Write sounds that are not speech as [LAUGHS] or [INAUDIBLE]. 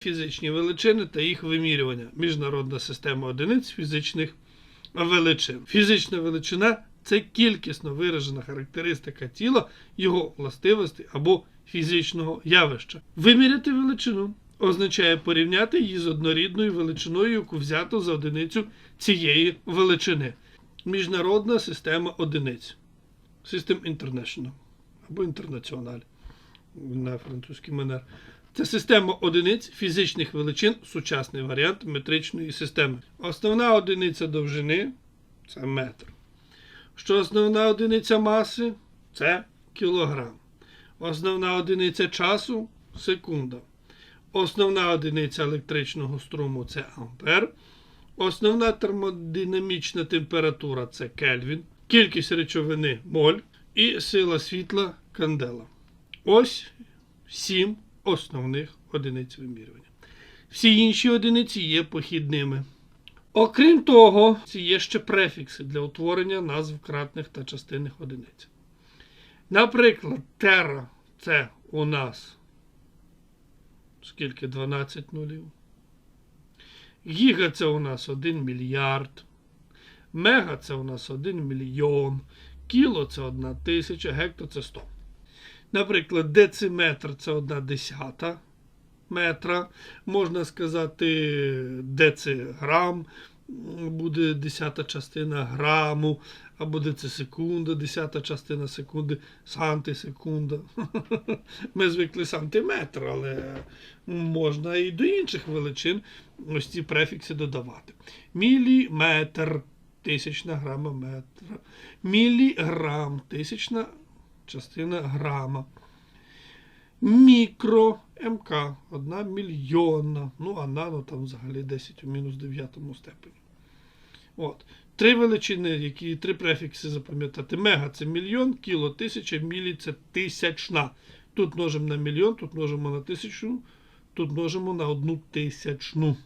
Фізичні величини та їх вимірювання. Міжнародна система одиниць фізичних величин. Фізична величина це кількісно виражена характеристика тіла, його властивостей або фізичного явища. Виміряти величину означає порівняти її з однорідною величиною, яку взято за одиницю цієї величини. Міжнародна система одиниць. System International або International на французький манер. Це система одиниць фізичних величин, сучасний варіант метричної системи. Основна одиниця довжини це метр. Що основна одиниця маси це кілограм. Основна одиниця часу секунда. Основна одиниця електричного струму це ампер. Основна термодинамічна температура це Кельвін. Кількість речовини моль і сила світла кандела. Ось сім основних одиниць вимірювання. Всі інші одиниці є похідними. Окрім того, є ще префікси для утворення назв кратних та частинних одиниць. Наприклад, тера це у нас скільки 12 нулів. Гіга це у нас 1 мільярд. Мега це у нас 1 мільйон. Кіло це 1 тисяча, гекто це 100. Наприклад, дециметр це 1 десята метра. Можна сказати, дециграм буде десята частина граму, або децисекунда, десята частина секунди, сантисекунда. [LAUGHS] Ми звикли сантиметр, але можна і до інших величин ось ці префікси додавати. Міліметр, тисячна грама метра. Міліграм, тисячна частина грама. Мікро МК, одна мільйонна. Ну, а нано там взагалі 10 у мінус 9 степені. От. Три величини, які три префікси запам'ятати. Мега це мільйон, кіло тисяча, мілі це тисячна. Тут множимо на мільйон, тут множимо на тисячу, тут множимо на одну тисячну.